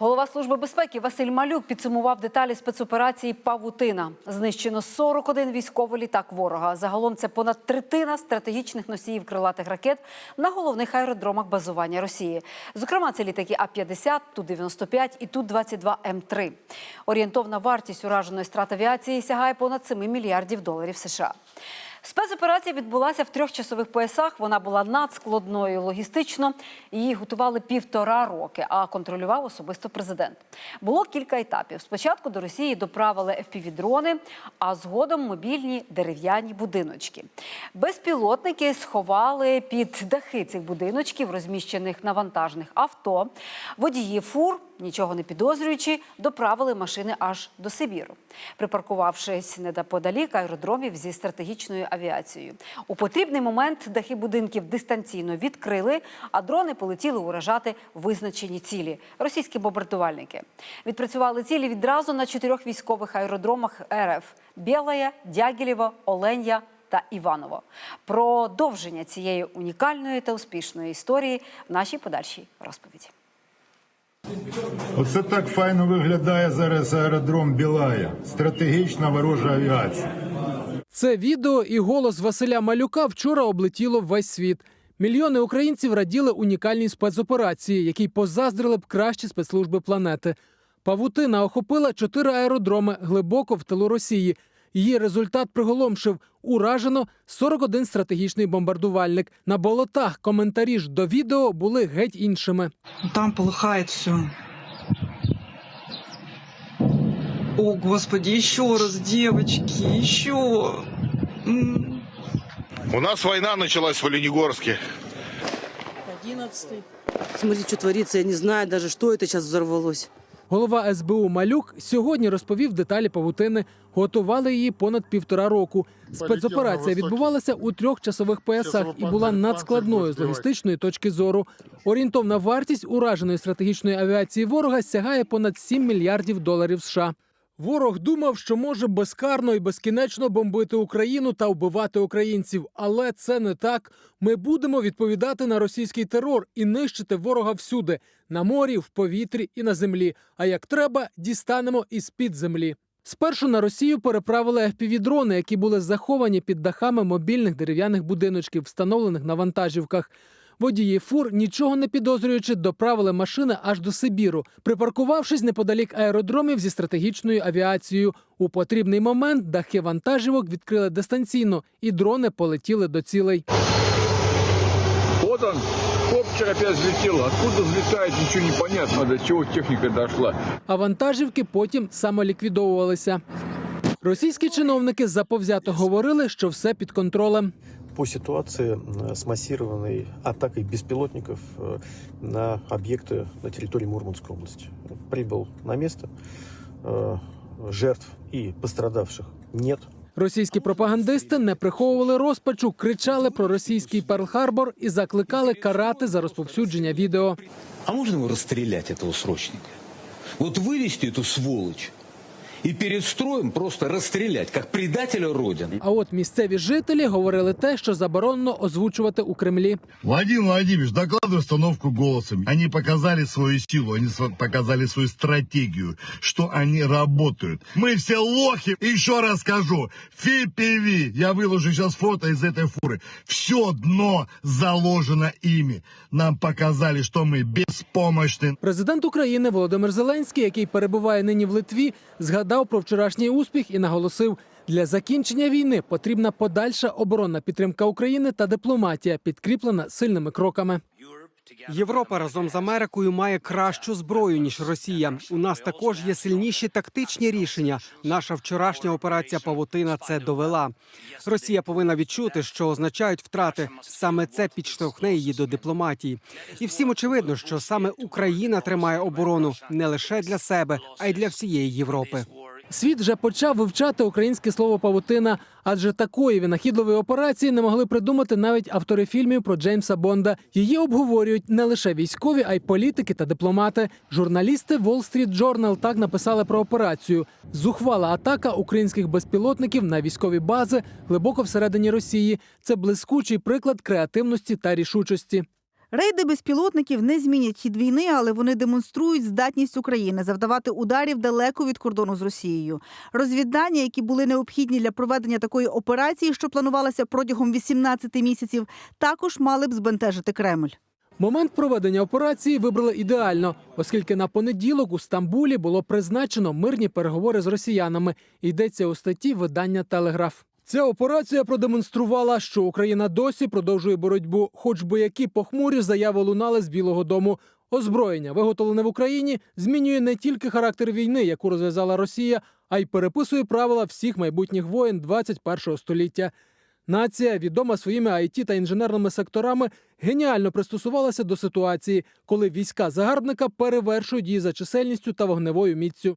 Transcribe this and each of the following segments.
Голова служби безпеки Василь Малюк підсумував деталі спецоперації Павутина. Знищено 41 військовий літак ворога. Загалом це понад третина стратегічних носіїв крилатих ракет на головних аеродромах базування Росії. Зокрема, це літаки А-50, Ту-95 і Ту-22 М3. Орієнтовна вартість ураженої страт авіації сягає понад 7 мільярдів доларів США. Спецоперація відбулася в трьох часових поясах. Вона була надскладною логістично. Її готували півтора роки, а контролював особисто президент. Було кілька етапів. Спочатку до Росії доправили FPV-дрони, а згодом мобільні дерев'яні будиночки. Безпілотники сховали під дахи цих будиночків, розміщених на вантажних авто. Водії фур нічого не підозрюючи, доправили машини аж до Сибіру, припаркувавшись недоподалік аеродромів зі стратегічною авіацією. У потрібний момент дахи будинків дистанційно відкрили, а дрони полетіли уражати визначені цілі російські бомбардувальники. Відпрацювали цілі відразу на чотирьох військових аеродромах РФ: Білая, Дягілєво, Оленя. Та Іваново продовження цієї унікальної та успішної історії в нашій подальшій розповіді. Оце так файно виглядає зараз аеродром Білая. Стратегічна ворожа авіація. Це відео і голос Василя Малюка вчора облетіло весь світ. Мільйони українців раділи унікальній спецоперації, якій позаздрили б кращі спецслужби планети. Павутина охопила чотири аеродроми глибоко в тилу Росії. Її результат приголомшив уражено 41 стратегічний бомбардувальник. На болотах коментарі ж до відео були геть іншими. Там полыхает все. О, Господи, еще раз, девочки, еще. М. У нас война началась в Оленегорске. Смотри, что творится, я не знаю даже, что это сейчас взорвалось. Голова СБУ Малюк сьогодні розповів деталі павутини. Готували її понад півтора року. Спецоперація відбувалася у трьох часових поясах і була надскладною з логістичної точки зору. Орієнтовна вартість ураженої стратегічної авіації ворога сягає понад 7 мільярдів доларів США. Ворог думав, що може безкарно і безкінечно бомбити Україну та вбивати українців, але це не так. Ми будемо відповідати на російський терор і нищити ворога всюди на морі, в повітрі і на землі. А як треба, дістанемо із під землі. Спершу на Росію переправили FPV-дрони, які були заховані під дахами мобільних дерев'яних будиночків, встановлених на вантажівках. Водії фур, нічого не підозрюючи, доправили машини аж до Сибіру, припаркувавшись неподалік аеродромів зі стратегічною авіацією. У потрібний момент дахи вантажівок відкрили дистанційно, і дрони полетіли до цілей. Вот он, коптер опять взлетел. Откуда взлетает, ничего не понятно, до чего техника дошла. а вантажівки потім самоліквідовувалися. Російські чиновники заповзято говорили, що все під контролем по ситуации э, с массированной атакой беспилотников э, на объекты на территории Мурманской области. Прибыл на место, э, жертв и пострадавших нет. Російські пропагандисти не приховували розпачу, кричали про російський Перл-Харбор і закликали карати за розповсюдження відео. А можно его расстрелять, этого срочника? Вот вывести эту сволочь и перед строем просто расстрелять, как предателя Родины. А от місцеві жителі говорили те, що заборонено озвучувати у Кремлі. Владимир Владимирович, докладывай установку голосом. Они показали свою силу, они сво- показали свою стратегию, что они работают. Мы все лохи. И еще раз скажу, FPV, я выложу сейчас фото из этой фуры. Все дно заложено ими. Нам показали, что мы беспомощны. Президент України Володимир Зеленський, який перебуває нині в Литві, згадав про вчорашній успіх і наголосив: для закінчення війни потрібна подальша оборонна підтримка України та дипломатія, підкріплена сильними кроками. Європа разом з Америкою має кращу зброю ніж Росія. У нас також є сильніші тактичні рішення. Наша вчорашня операція Павутина це довела. Росія повинна відчути, що означають втрати. Саме це підштовхне її до дипломатії. І всім очевидно, що саме Україна тримає оборону не лише для себе, а й для всієї Європи. Світ вже почав вивчати українське слово павутина, адже такої винахідливої операції не могли придумати навіть автори фільмів про Джеймса Бонда. Її обговорюють не лише військові, а й політики та дипломати. Журналісти Wall Street Journal так написали про операцію: зухвала атака українських безпілотників на військові бази глибоко всередині Росії. Це блискучий приклад креативності та рішучості. Рейди безпілотників не змінять хід війни, але вони демонструють здатність України завдавати ударів далеко від кордону з Росією. Розвіддання, які були необхідні для проведення такої операції, що планувалася протягом 18 місяців, також мали б збентежити Кремль. Момент проведення операції вибрали ідеально, оскільки на понеділок у Стамбулі було призначено мирні переговори з росіянами. Йдеться у статті видання Телеграф. Ця операція продемонструвала, що Україна досі продовжує боротьбу, хоч би які похмурі заяви лунали з Білого Дому. Озброєння, виготовлене в Україні, змінює не тільки характер війни, яку розв'язала Росія, а й переписує правила всіх майбутніх воєн 21-го століття. Нація, відома своїми IT та інженерними секторами, геніально пристосувалася до ситуації, коли війська загарбника перевершують її за чисельністю та вогневою міццю.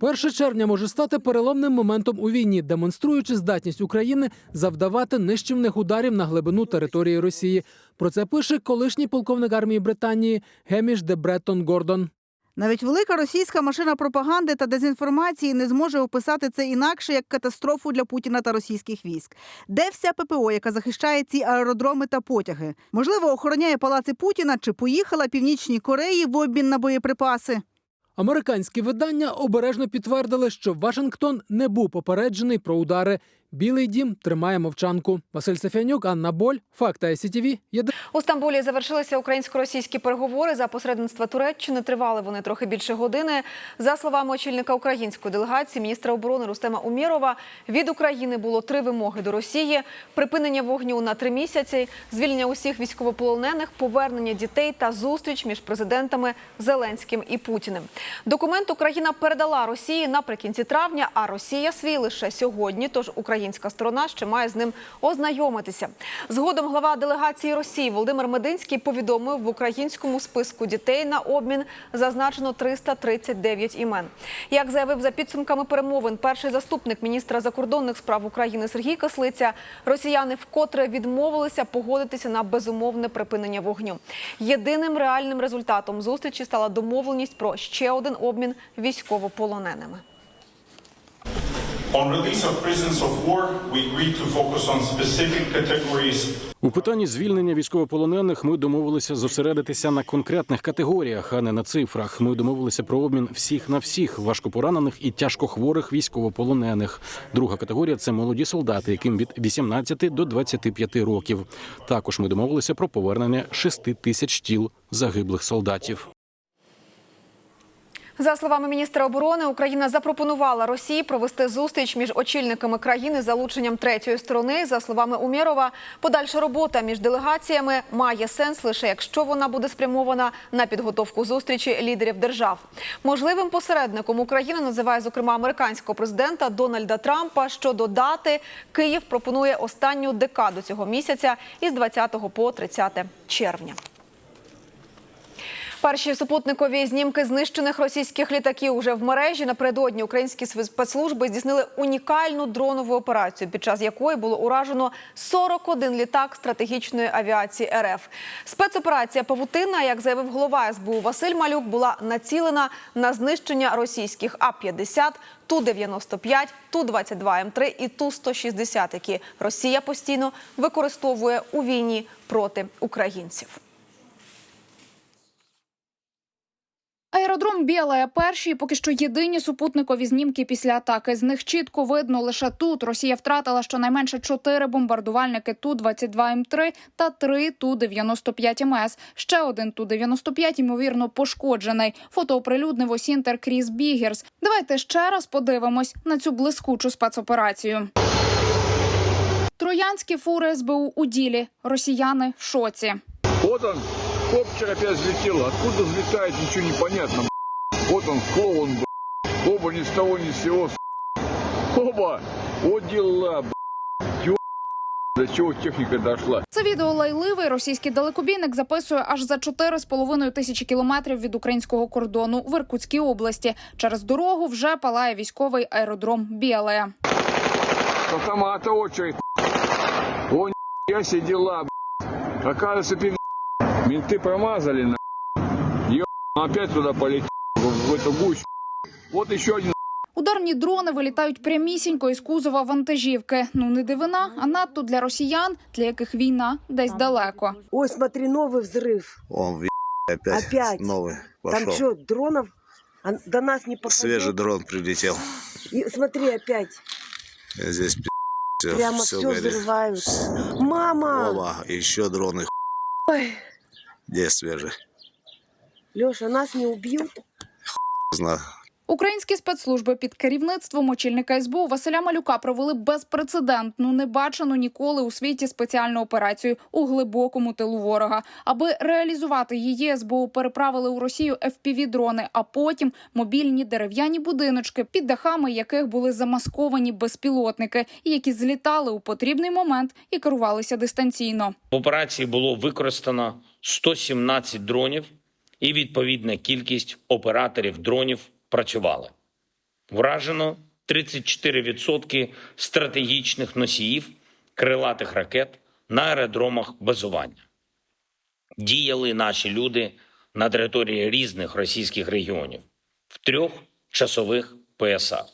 1 червня може стати переломним моментом у війні, демонструючи здатність України завдавати нищівних ударів на глибину території Росії. Про це пише колишній полковник армії Британії Геміш де Бреттон Гордон. Навіть велика російська машина пропаганди та дезінформації не зможе описати це інакше як катастрофу для Путіна та російських військ. Де вся ППО, яка захищає ці аеродроми та потяги? Можливо, охороняє палаци Путіна чи поїхала Північній Кореї в обмін на боєприпаси? Американські видання обережно підтвердили, що Вашингтон не був попереджений про удари. Білий дім тримає мовчанку. Василь Сафянюк, Анна Боль, Факта СІТВ. Єдине. У Стамбулі завершилися українсько-російські переговори за посередництва Туреччини. Тривали вони трохи більше години. За словами очільника української делегації, міністра оборони Рустема Умєрова, від України було три вимоги до Росії: припинення вогню на три місяці, звільнення усіх військовополонених, повернення дітей та зустріч між президентами Зеленським і Путіним. Документ Україна передала Росії наприкінці травня, а Росія свій лише сьогодні. Тож українська сторона ще має з ним ознайомитися. Згодом глава делегації Росії Володимир Мединський повідомив в українському списку дітей на обмін зазначено 339 імен. Як заявив за підсумками перемовин перший заступник міністра закордонних справ України Сергій Кислиця, росіяни вкотре відмовилися погодитися на безумовне припинення вогню. Єдиним реальним результатом зустрічі стала домовленість про ще один обмін військовополоненими. У питанні звільнення військовополонених ми домовилися зосередитися на конкретних категоріях, а не на цифрах. Ми домовилися про обмін всіх на всіх важкопоранених і тяжкохворих військовополонених. Друга категорія це молоді солдати, яким від 18 до 25 років. Також ми домовилися про повернення 6 тисяч тіл загиблих солдатів. За словами міністра оборони, Україна запропонувала Росії провести зустріч між очільниками країни залученням третьої сторони. За словами Умєрова, подальша робота між делегаціями має сенс лише якщо вона буде спрямована на підготовку зустрічі лідерів держав. Можливим посередником Україна називає зокрема американського президента Дональда Трампа. Щодо дати Київ пропонує останню декаду цього місяця із 20 по 30 червня. Перші супутникові знімки знищених російських літаків уже в мережі. Напередодні українські спецслужби здійснили унікальну дронову операцію, під час якої було уражено 41 літак стратегічної авіації РФ. Спецоперація Павутина, як заявив голова СБУ Василь Малюк, була націлена на знищення російських А-50, Ту-95, Ту-22М3 і Ту-160, які Росія постійно використовує у війні проти українців. Аеродром Білая перші, поки що єдині супутникові знімки після атаки. З них чітко видно лише тут. Росія втратила щонайменше чотири бомбардувальники ту 22 м 3 та три ту 95 МС. Ще один ту 95 ймовірно пошкоджений. Фото оприлюднив Осінтер Кріс Бігерс. Давайте ще раз подивимось на цю блискучу спецоперацію. Троянські фури СБУ у ділі. Росіяни в шоці. Вот он, коптер опять взлетел. Откуда взлетает, ничего не понятно. Вот он, клоун, б***ь. Оба ни с того ни с сего. Оба! Вот дела. Ё- До чего техника дошла? Це відео лайливий російський далекобійник записує аж за 4,5 тисячі кілометрів від українського кордону в Іркутській області. Через дорогу вже палає військовий аеродром Білая. С автомата очередь. О, я б***ь. Оказывается, пи***, менты промазали, на. Ё, опять туда полетел, в, в эту гущу. Вот еще один Ударні дрони вилітають прямісінько із кузова вантажівки. Ну не дивина, а надто для росіян, для яких війна десь далеко. Ой, смотри, новый взрыв. Он опять, Опять? новый Там пошел. что, дронов А до нас не попадет? Свежий дрон прилетел. И смотри, опять. Здесь все, Прямо все, взрывают. Мама! Оба, еще дроны. Ой, Где свежий? Леша, нас не убьют? Знаю. Українські спецслужби під керівництвом очільника СБУ Василя Малюка провели безпрецедентну, небачену ніколи у світі спеціальну операцію у глибокому тилу ворога. Аби реалізувати її, СБУ переправили у Росію fpv дрони, а потім мобільні дерев'яні будиночки, під дахами яких були замасковані безпілотники, які злітали у потрібний момент і керувалися дистанційно. В операції було використано 117 дронів, і відповідна кількість операторів дронів працювали. Вражено 34% стратегічних носіїв крилатих ракет на аеродромах базування. Діяли наші люди на території різних російських регіонів в трьох часових поясах.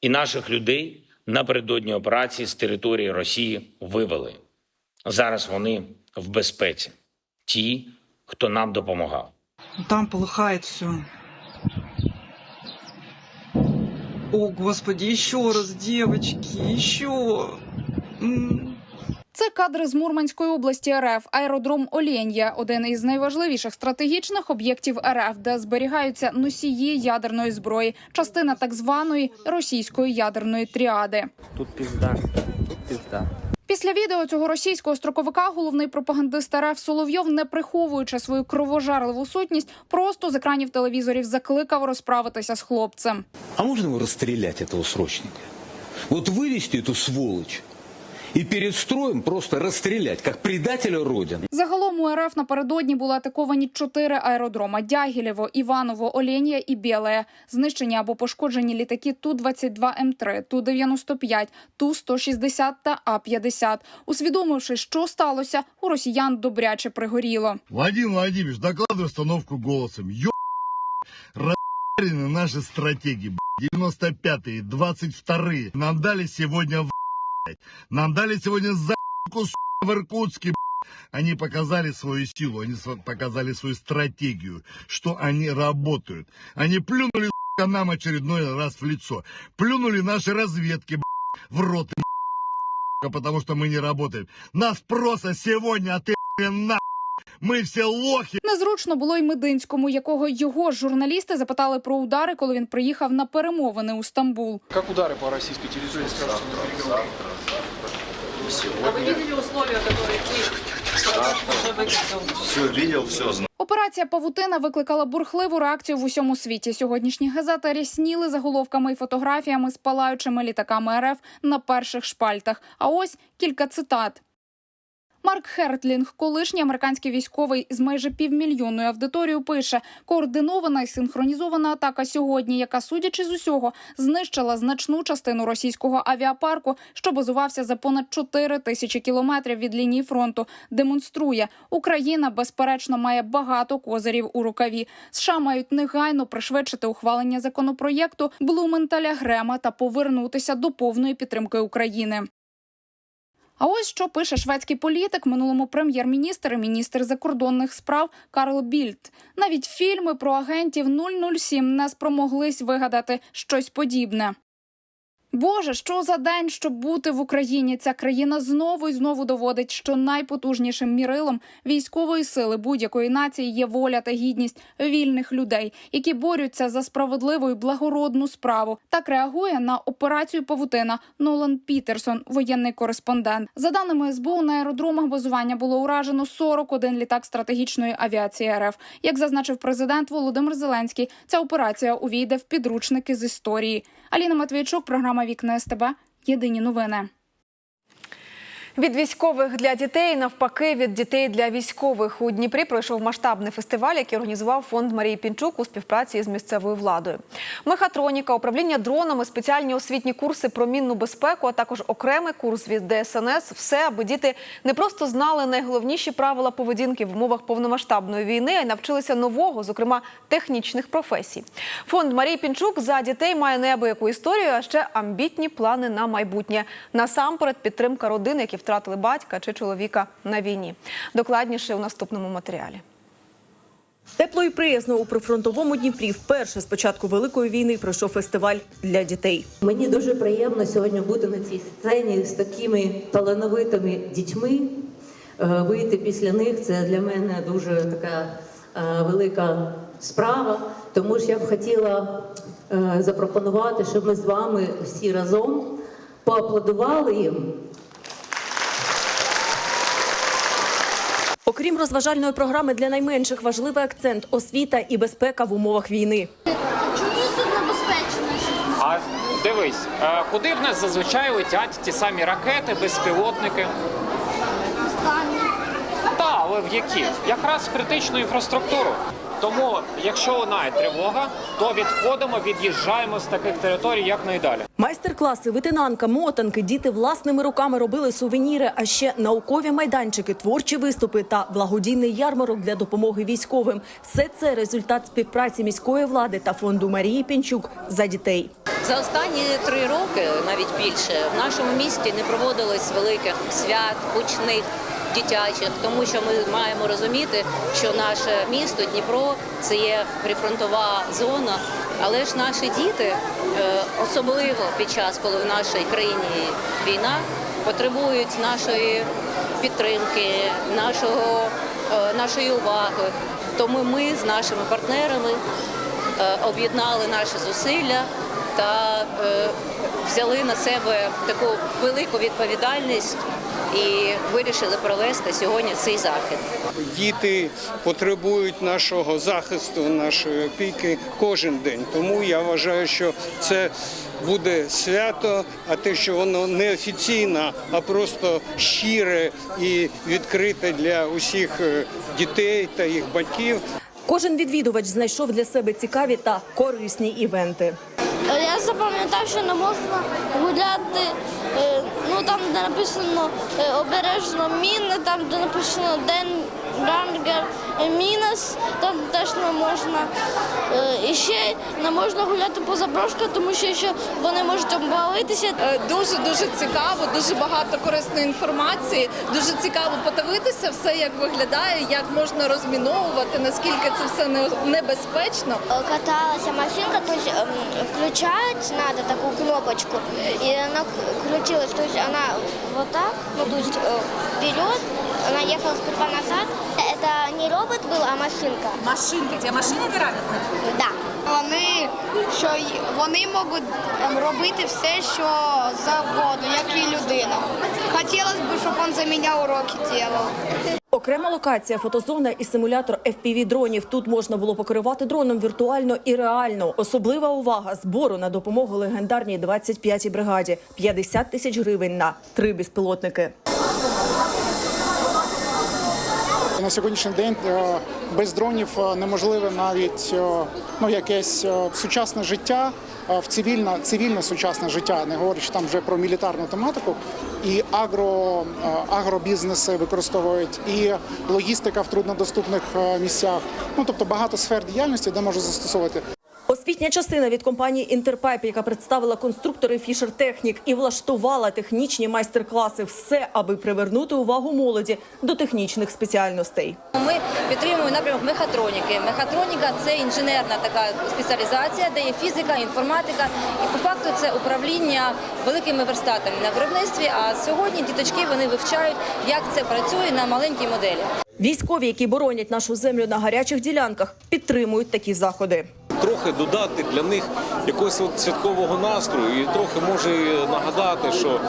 І наших людей напередодні операції з території Росії вивели. Зараз вони в безпеці. Ті, хто нам допомагав. Там полыхает все. О, Господи, еще раз, девочки, еще. Це кадри з Мурманської області РФ, аеродром Олєн'я – один із найважливіших стратегічних об'єктів РФ, де зберігаються носії ядерної зброї, частина так званої російської ядерної тріади. Тут пізда, тут пізда. Після відео цього російського строковика головний пропагандист РФ Соловйов, не приховуючи свою кровожарливу сутність, просто з екранів телевізорів закликав розправитися з хлопцем. А можно его расстрелять, этого срочника? Вот вывести эту сволочь и перед строем просто расстрелять, как предателя Родины. Загалом у РФ напередодні були атаковані чотири аеродрома: Дягілєво, Іваново, Оленія і Білеє. Знищені або пошкоджені літаки Ту-22М3, Ту-95, Ту-160 та А-50. Усвідомивши, що сталося, у росіян добряче пригоріло. Владимир Владимирович, докладывай установку голосом. Ё... Расхуярены наши стратегии, б***ь. 95-е, 22-е. Нам дали сегодня в***ь. Нам дали сегодня за***ку, с***, в Иркутске, б***ь. Они показали свою силу, они св- показали свою стратегию, что они работают. Они плюнули, сука, нам очередной раз в лицо. Плюнули наши разведки, б***ь, в рот, б***ь, потому что мы не работаем. Нас просто сегодня отыграли на ми всі лохи. Незручно було й Мединському, якого його ж журналісти запитали про удари, коли він приїхав на перемовини у Стамбул. Как удары по российской территории скажете на переговорах? А вы видели условия, которые Все видел, все знал. Операція Павутина викликала бурхливу реакцію в усьому світі. Сьогоднішні газети рісніли заголовками і фотографіями з палаючими літаками РФ на перших шпальтах. А ось кілька цитат. Марк Хертлінг, колишній американський військовий з майже півмільйонною аудиторією, пише: координована і синхронізована атака сьогодні, яка, судячи з усього, знищила значну частину російського авіапарку, що базувався за понад 4 тисячі кілометрів від лінії фронту. Демонструє, Україна безперечно має багато козирів у рукаві. США мають негайно пришвидшити ухвалення законопроєкту Блументаля Грема та повернутися до повної підтримки України. А ось що пише шведський політик, минулому прем'єр-міністр і міністр закордонних справ Карл Більд. Навіть фільми про агентів 007 не спромоглись вигадати щось подібне. Боже, що за день, щоб бути в Україні? Ця країна знову і знову доводить, що найпотужнішим мірилом військової сили будь-якої нації є воля та гідність вільних людей, які борються за справедливу і благородну справу. Так реагує на операцію Павутина Нолан Пітерсон, воєнний кореспондент. За даними СБУ, на аеродромах базування було уражено 41 літак стратегічної авіації РФ. Як зазначив президент Володимир Зеленський, ця операція увійде в підручники з історії. Аліна Матвійчук, програма Вікна СТБ. Єдині новини. Від військових для дітей, навпаки, від дітей для військових у Дніпрі пройшов масштабний фестиваль, який організував фонд Марії Пінчук у співпраці з місцевою владою. Мехатроніка, управління дронами, спеціальні освітні курси про мінну безпеку, а також окремий курс від ДСНС. Все, аби діти не просто знали найголовніші правила поведінки в умовах повномасштабної війни, а й навчилися нового, зокрема технічних професій. Фонд Марії Пінчук за дітей має неабияку історію, а ще амбітні плани на майбутнє. Насамперед підтримка родин, які втратили батька чи чоловіка на війні. Докладніше у наступному матеріалі. Тепло і приязно у прифронтовому Дніпрі вперше з початку великої війни пройшов фестиваль для дітей. Мені дуже приємно сьогодні бути на цій сцені з такими талановитими дітьми. Е, Вийти після них це для мене дуже така е, велика справа. Тому ж я б хотіла е, запропонувати, щоб ми з вами всі разом поаплодували їм. Окрім розважальної програми для найменших, важливий акцент освіта і безпека в умовах війни. Чому тут небезпечно? А дивись, е, куди в нас зазвичай летять ті самі ракети, безпілотники? Так, але в які? Якраз в критичну інфраструктуру. Тому, якщо лунає тривога, то відходимо, від'їжджаємо з таких територій якнайдалі. Майстер-класи, витинанка, мотанки, діти власними руками робили сувеніри, а ще наукові майданчики, творчі виступи та благодійний ярмарок для допомоги військовим. Все це результат співпраці міської влади та фонду Марії Пінчук за дітей. За останні три роки, навіть більше, в нашому місті не проводилось великих свят, гучних дитячих, тому що ми маємо розуміти, що наше місто Дніпро це є прифронтова зона, але ж наші діти, е, особливо під час, коли в нашій країні війна, потребують нашої підтримки, нашого, е, нашої уваги. Тому ми з нашими партнерами е, об'єднали наші зусилля та взяли на себе таку велику відповідальність і вирішили провести сьогодні цей захід. Діти потребують нашого захисту, нашої опіки кожен день. Тому я вважаю, що це буде свято, а те, що воно не офіційно, а просто щире і відкрите для усіх е, дітей та їх батьків. Кожен відвідувач знайшов для себе цікаві та корисні івенти. Я запам'ятав, що не можна гуляти, е, ну там, де написано е, обережно міни, там, де написано Ден Рангер Мінес, там теж не можна. Е, І ще не можна гуляти по заброшках, тому що ще вони можуть обвалитися. Дуже дуже цікаво, дуже багато корисної інформації. Дуже цікаво подивитися все, як виглядає, як можна розміновувати, наскільки це все небезпечно. Каталася машинка, то есть эм, включать надо такую кнопочку, и она крутилась, то есть она вот так, ну то э, вперед, она ехала сперва назад. Это не робот был, а машинка. Машинка, тебе машины нравятся? Да. Вони що й- вони можуть ем, робити все, що завгодно, як і людина. Хотілося б, щоб він за мене уроки робив. Окрема локація, фотозона і симулятор fpv дронів. Тут можна було покерувати дроном віртуально і реально. Особлива увага збору на допомогу легендарній 25-й бригаді. 50 тисяч гривень на три безпілотники. На сьогоднішній день е, без дронів е, неможливе навіть е, ну, якесь сучасне життя, в цивільне, цивільне сучасне життя, не говорячи там вже про мілітарну тематику. І агро, агробізнеси використовують, і логістика в труднодоступних місцях. Ну тобто багато сфер діяльності, де можуть застосовувати. Освітня частина від компанії Інтерпайп, яка представила конструктори Фішер Технік і влаштувала технічні майстер-класи. Все, аби привернути увагу молоді до технічних спеціальностей. Ми підтримуємо напрямок мехатроніки. Мехатроніка це інженерна така спеціалізація, де є фізика, інформатика, і по факту це управління великими верстатами на виробництві. А сьогодні діточки вони вивчають, як це працює на маленькій моделі. Військові, які боронять нашу землю на гарячих ділянках, підтримують такі заходи. Трохи додати для них якогось от святкового настрою і трохи може нагадати, що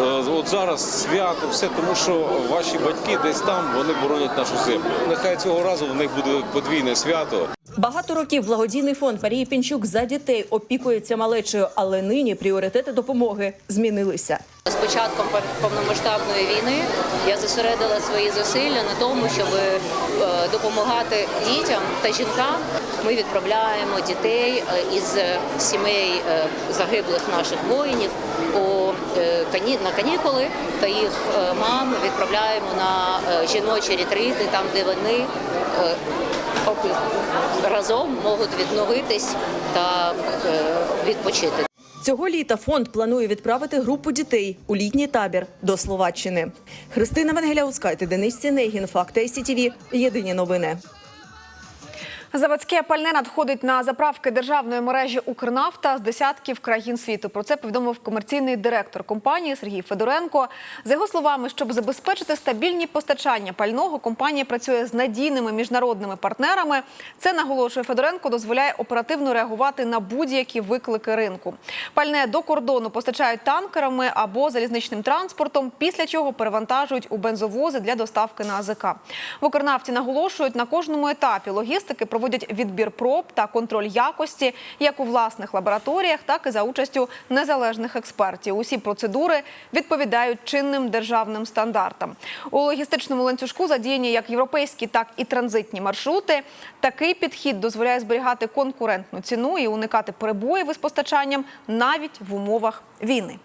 е, от зараз свято, все тому, що ваші батьки десь там вони боронять нашу землю. Нехай цього разу в них буде подвійне свято. Багато років благодійний фонд Марії Пінчук за дітей опікується малечею, але нині пріоритети допомоги змінилися. З початком повномасштабної війни я зосередила свої зусилля на тому, щоб е, допомагати дітям та жінкам. Ми відправляємо дітей е, із сімей е, загиблих наших воїнів у е, на канікули та їх е, мам відправляємо на е, жіночі ретрити, там де вони е, разом можуть відновитись та е, відпочити. Цього літа фонд планує відправити групу дітей у літній табір до Словаччини. Христина Венгеляускайте, Денис Сінегін, Факти СІТІВІ. Єдині новини. Заводське пальне надходить на заправки державної мережі Укрнафта з десятків країн світу. Про це повідомив комерційний директор компанії Сергій Федоренко. За його словами, щоб забезпечити стабільні постачання пального, компанія працює з надійними міжнародними партнерами. Це наголошує Федоренко, дозволяє оперативно реагувати на будь-які виклики ринку. Пальне до кордону постачають танкерами або залізничним транспортом, після чого перевантажують у бензовози для доставки на АЗК. В Укрнафті наголошують, на кожному етапі логістики проводять відбір проб та контроль якості як у власних лабораторіях, так і за участю незалежних експертів. Усі процедури відповідають чинним державним стандартам. У логістичному ланцюжку задіяні як європейські, так і транзитні маршрути. Такий підхід дозволяє зберігати конкурентну ціну і уникати перебоїв із постачанням навіть в умовах війни.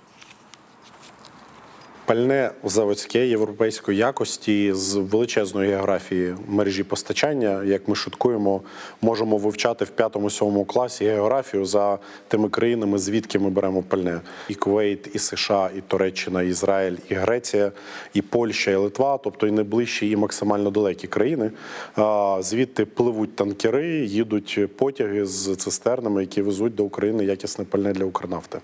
Пальне заводське європейської якості з величезної географії мережі постачання. Як ми шуткуємо, можемо вивчати в п'ятому-сьомому класі географію за тими країнами, звідки ми беремо пальне: і Кувейт, і США, і Туреччина, і Ізраїль, і Греція, і Польща, і Литва, тобто і найближчі, і максимально далекі країни. Звідти пливуть танкери, їдуть потяги з цистернами, які везуть до України якісне пальне для Укрнафти.